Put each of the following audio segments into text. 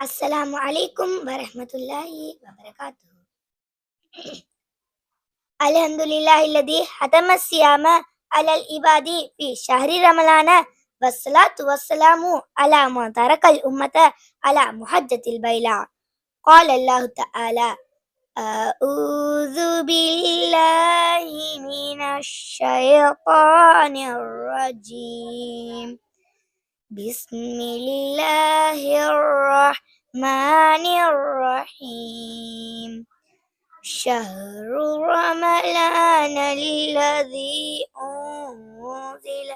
அஸ்ஸலாமு அலைக்கும் வரஹமத்துல்லாஹி வபரகாத்து அல்ஹம்துலில்லாஹி அல்லதி ஹதம ஸியாம அலல் இபாதி ஃபி ஷஹ்ரி ரமலான والصلاة والسلام على من ترك الأمة على محجة البيلاء قال الله تعالى أعوذ بالله من الشيطان الرجيم. بسم الله الرحمن الرحيم. شهر رمضان الذي أنزل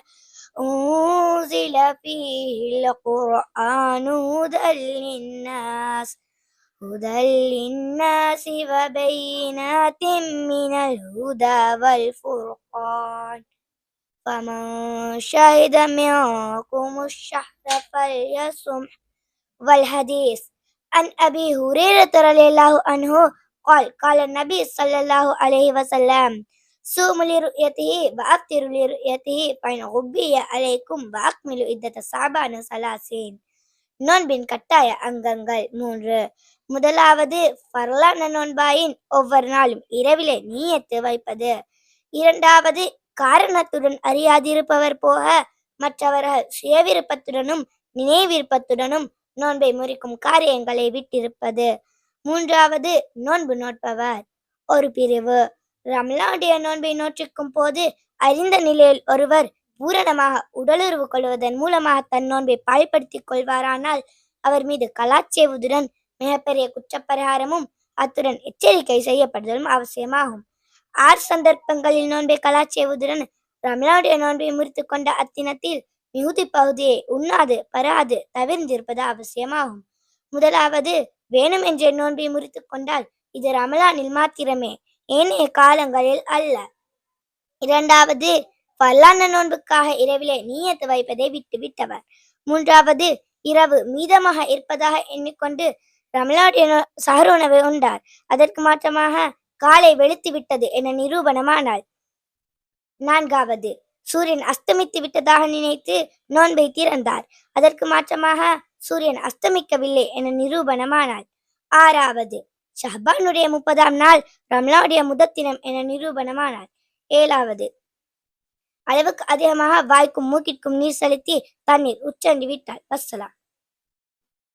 أنزل فيه القرآن هدى للناس هدى للناس وبينات من الهدى والفرقان. فمن شهد منكم الشهر فليصم. والحديث عن أبي هريرة رضي الله عنه قال قال النبي صلى الله عليه وسلم صوموا لرؤيته وأفطروا لرؤيته فإن غبي عليكم وأكملوا عدة صعبان ثلاثين நோன்பின் கட்டாய அங்கங்கள் மூன்று முதலாவது பரலான நோன்பாயின் ஒவ்வொரு நாளும் இரவிலே நீயத்து வைப்பது இரண்டாவது காரணத்துடன் அறியாதிருப்பவர் போக மற்றவர்கள் சுயவிருப்பத்துடனும் நினைவிருப்பத்துடனும் நோன்பை முறிக்கும் காரியங்களை விட்டிருப்பது மூன்றாவது நோன்பு நோட்பவர் ஒரு பிரிவு ரமலானுடைய நோன்பை நோற்றிக்கும் போது அறிந்த நிலையில் ஒருவர் பூரணமாக உடலுறவு கொள்வதன் மூலமாக தன் நோன்பை பாழ்படுத்திக் கொள்வாரானால் அவர் மீது கலாச்சேவுதுடன் மிகப்பெரிய குற்றப்பரிகாரமும் அத்துடன் எச்சரிக்கை செய்யப்படுதலும் அவசியமாகும். ஆறு சந்தர்ப்பங்களில் நோன்பை கலாச்சேவுதுடன் ரமலானுடைய நோன்பை முறித்து கொண்ட அத்தினத்தில் மிகுதி பகுதியை உண்ணாது பராது தவிர்ந்திருப்பது அவசியமாகும். முதலாவது வேணும் என்ற நோன்பை முறித்து கொண்டால் இது ரமலானில் மாத்திரமே. ஏனைய காலங்களில் அல்ல. இரண்டாவது பல்லான நோன்புக்காக இரவிலே நீயத்து வைப்பதை விட்டு விட்டவர். மூன்றாவது இரவு மீதமாக இருப்பதாக எண்ணிக்கொண்டு ரமலானுடைய நோ- உணவை உண்டார். அதற்கு மாற்றமாக காலை வெளுத்து விட்டது என நிரூபணமானாள். நான்காவது சூரியன் அஸ்தமித்து விட்டதாக நினைத்து நோன்பை திறந்தார். அதற்கு மாற்றமாக சூரியன் அஸ்தமிக்கவில்லை என நிரூபணமானாள். ஆறாவது ஷஹ்பானுடைய முப்பதாம் நாள் ரம்லாவுடைய முதத்தினம் என நிரூபணமானார். ஏழாவது அளவுக்கு அதிகமாக வாய்க்கும் மூக்கிற்கும் நீர் செலுத்தி தண்ணீர் உச்சண்டி விட்டால் வசலாம்